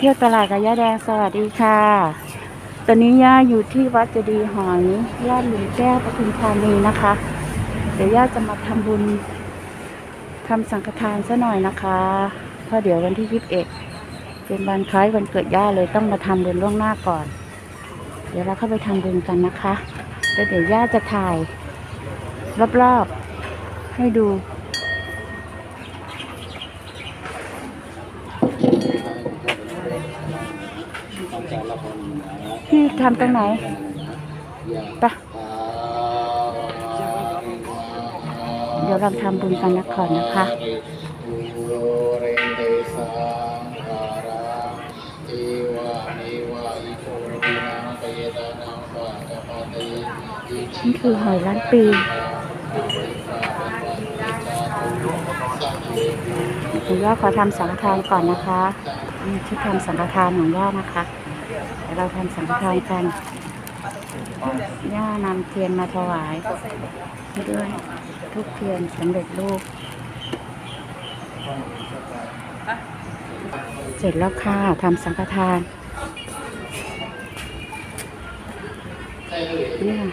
เที่ยวตลาดกับย่าแดงสวัสดีค่ะ ตอนนี้ย่าอยู่ที่วัดเจดีย์หอยย่าหลุมแก้วปทุมธานีนะคะ เดี๋ยวย่าจะมาทำบุญทำสังฆทานซะหน่อยนะคะเพราะเดี๋ยววันที่ยีิบเอ็ดเป็นวันคล้ายวันเกิดย่าเลยต้องมาทำบุญล่วงหน้าก่อน เดี๋ยวเราเข้าไปทำบุญกันนะคะแล้วเดี๋ยวย่าจะถ่ายรอบๆให้ดู พี่ ทำตรงไหนไปะเดี๋ยวเราทำบุญกันนะก่อนนะคะนี่คือหอยล้านปีเดี๋ยวย่าขอทำสังฆทานก่อนนะคะนี่ที่ทำสังฆทานของย่านะคะ เราทำสังฆทานกันย่านำเทียนมาถวายให้ด้วยทุกเทียนสำเร็จรูปเสร็จแล้วค่ะทำสังฆทานนี่ค่ะ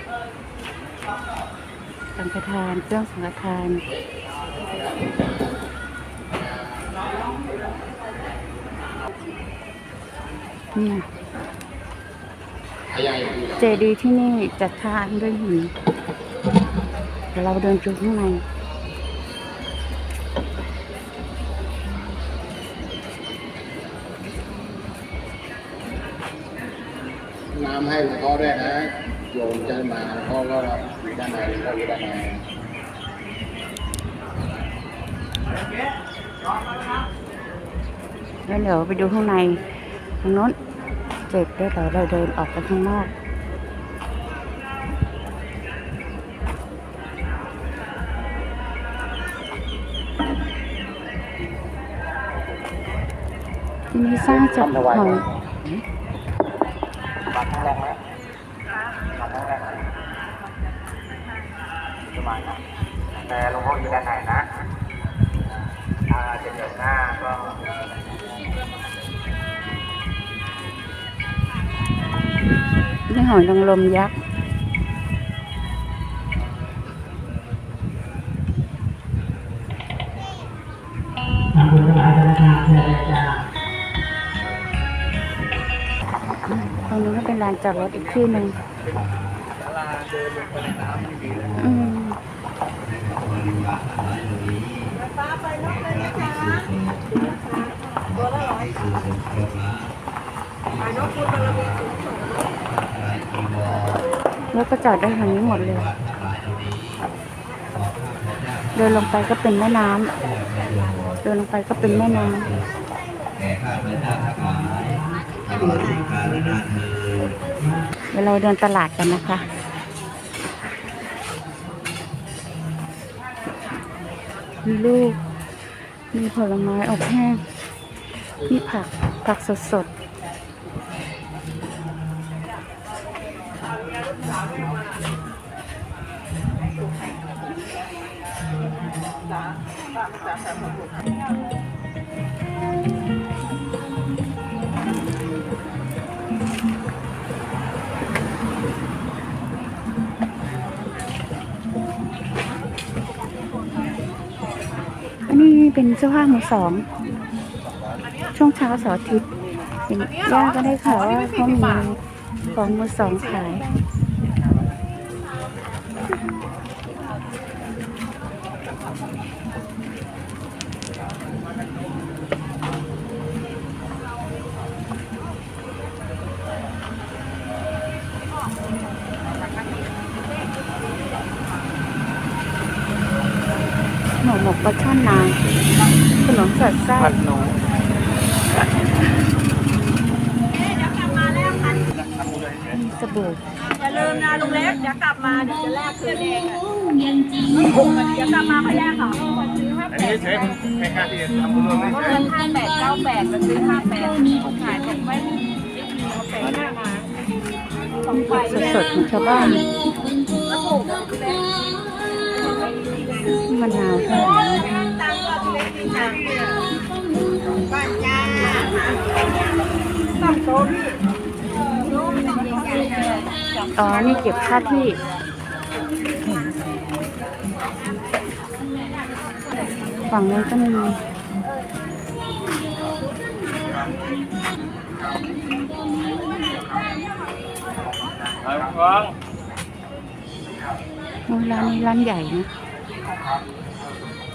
สังฆทานเครื่องสังฆทานเนี่ย เจดีย์ที่นี่จะทานด้วยหินเดี๋ยวเราเดินจูข้างในน้ำให้หลวงพ่อด้วยนะ โยมจะมาหลวงพ่อก็อยู่ด้านในหลวงพ่ออยู่ด้านในแล้วเดี๋ยวไปดูข้างในทางโน้น เสร็จแล้วเดี๋ยวเราเดินออกไปข้างนอกที่นี่สร้างจากหอยบัตรแรกไหมบัตรแรกไหมสบายครับแต่หลวงพ่ออยู่ด้านในนะ ถ้าจะเดินหน้าก็ นี่หอยนางรมยักษ์ตรงนี้ก็เป็นลานจอดรถอีกที่หนึ่งอืม แล้วก็จอดได้ทางนี้หมดเลย เดินลงไปก็เป็นแม่น้ำเดินลงไปก็เป็นแม่น้ำเดี๋ยวเราเดินตลาดกันนะคะมีลูก มีผลไม้อบแห้ง มีผัก ผักสดสดๆ อันนี้เป็นเสื้อผ้ามือสอง ช่วงเช้าเสาร์อาทิตย์ย่าก็ได้ข่าวว่าเขามีของมือสองขาย นนางขนมสดไส้ผัดหนูสบู่อย่าลืมนะลุงเล็กเดี๋ยวกลับมาเดี๋ยวจะแลกคืนเองอะเดี๋ยวกลับมาค่อยแลกค่ะอันนี้ใช้ใช้การที่จะทำบุญร่วมไม่เพราะใช่เงินห้าแปดเก้าแปดมันซื้อห้าแปดผมขายผมไม่เอาแปดหน้ามาสองใบสดๆของชาวบ้านแล้วถูกอะ ลุงเล็กมะนาวเท่าไหร่ตังค์ก็ลุงเล็กดีจังเนี่ยบ้าน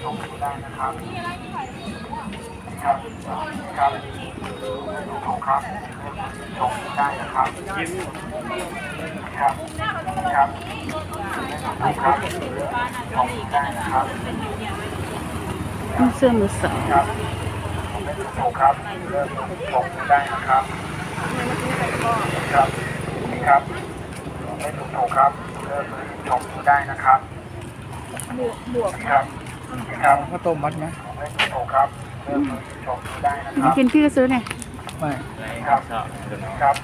จ้าอ๋อนี่เก็บค่าที่ฝั่งนู้นก็มีโอ้ยร้านนี้ร้านใหญ่นะนี่เสื้อมือสองถูกครับเริ่มชมได้นะครับครับนี่ครับไม่ถูกถูกครับเริ่มชมได้นะครับบวกบวกครับ ครับข้าวต้มมัดไหมไม่ถูกถูกครับเริ่มชมได้นะคมารับกินพี่ก็ซื้อเนี่ยไม่ครับครับ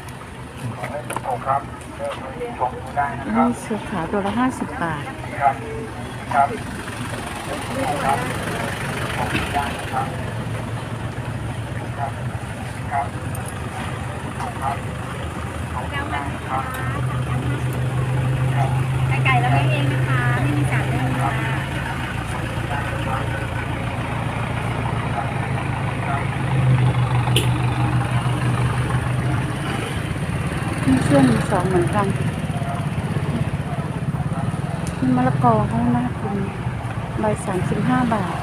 ไม่ถูกถูกครับเริ่มชมได้นะครันี่บเสื้อขาวตัวละห้าสิบบาทครับครับถูกครับชมได้นะครับครับครับถูกครับชมได้นะครับไก่เราเลี้ยงเองนะคะไม่มีสารเลยค่ะ นี่เสื้อมือสองเหมือนกันนี่มะละกอเขาน่ากินใบสามสิบห้าบาท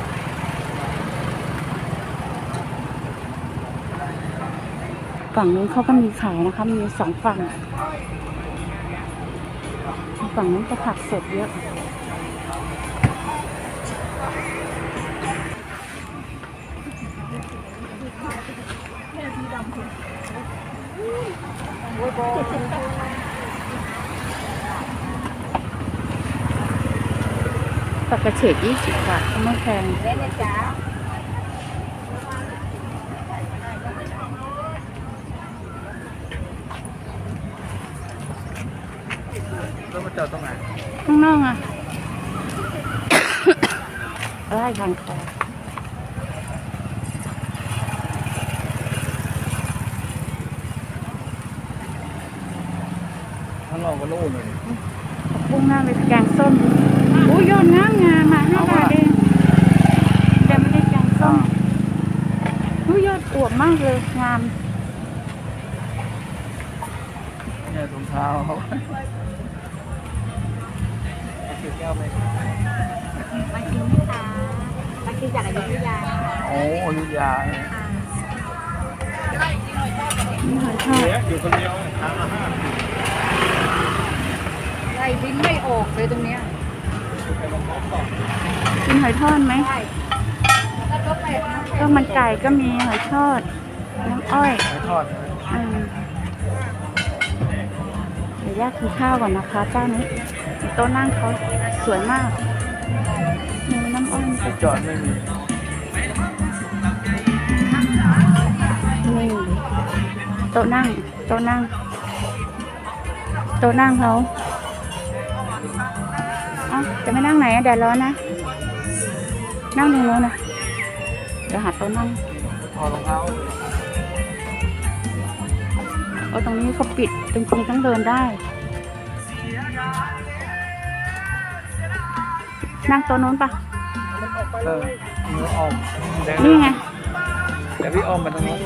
ฝั่งนู้นเขาก็มีขายนะคะ มีสองฝั่ง ฝั่งนู้นก็ผักสดเยอะ ปากกระเฉดยี่สิบบาทก็ไม่แพงเล่นนะจ๊ะแล้วมาเจอตรงไหนข้างนอกอะไล่ทางคอางนอกก็โล่งเลยพุ่งหน้าไปแกงส้มอู้ยอดงามงามมาห้าบาทเองแต่ไม่ได้แกงส้มอู้ยอดอวบมากเลยงามเนี่ยถุงเท้าเขาถือแก้วไปมากินไหมคะมากินจากอยุธยานะคะโอ้อยุธยานี่หอยทอดอยู่คนเดียวไก่ดิ้นไม่ออกเลยตรงเนี้ยกินหอยทอดไหมใช่แล้วก็เป็ดนะก็มันไก่ก็มีหอยทอด น้ำอ้อยไปทอดเออเดี๋ยวย่ากินข้าวก่อนนะคะเจ้านี้โต๊ะนั่งเขาสวยมากมีน้ำอ้อยไปจอดไม่มีนี่โต๊ะนั่งโต๊ะนั่งโต๊ะนั่งเขาเอ้า จะไม่นั่งไหนอะแดดร้อนนะ นั่งตรงโน้นนะเดี๋ยวหาโต๊ะนั่งถอดรองเท้าเอาตรงนี้เขาปิดจริงๆต้องเดินได้ นั่งโต๊ะโน้นปะเออเนื้อออมแดงนี่ไงเดี๋ยวพี่ออมไปตรงนี้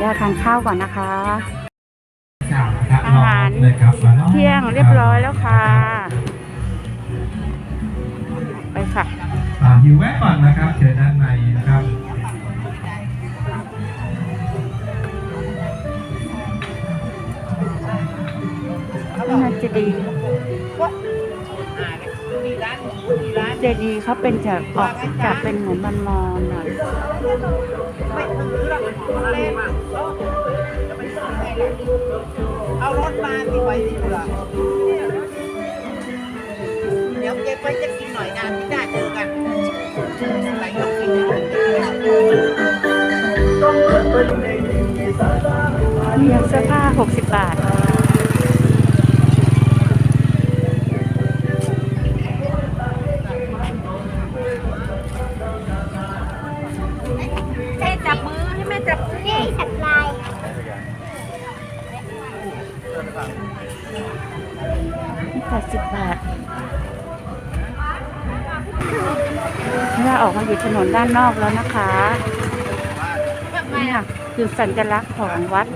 ย่าทานข้าวก่อนนะคะ อาอาหารเที่ยงเรียบร้อยแล้วค่ะ ไปค่ะอ่าหิวแวะก่อนนะครับเชิญด้านในนะครับนี่นะเจดีย์เจดีย์เขาเป็นจะออกจะเป็นเหมือนมันมอนหน่อย เอารถมาสิไปสิเบื่อเดี๋ยวเก็บไว้จะกินหน่อยนะนที่ได้เจอกันไปยกกินเพียเสื้อผ้า 60 บาทจับมือให้แม่จับมือให้จับลา แปดสิบบาทเราออกมาอยู่ถนนด้านนอกแล้วนะคะ นี่ค่ะคือสัญลักษณ์ของวัด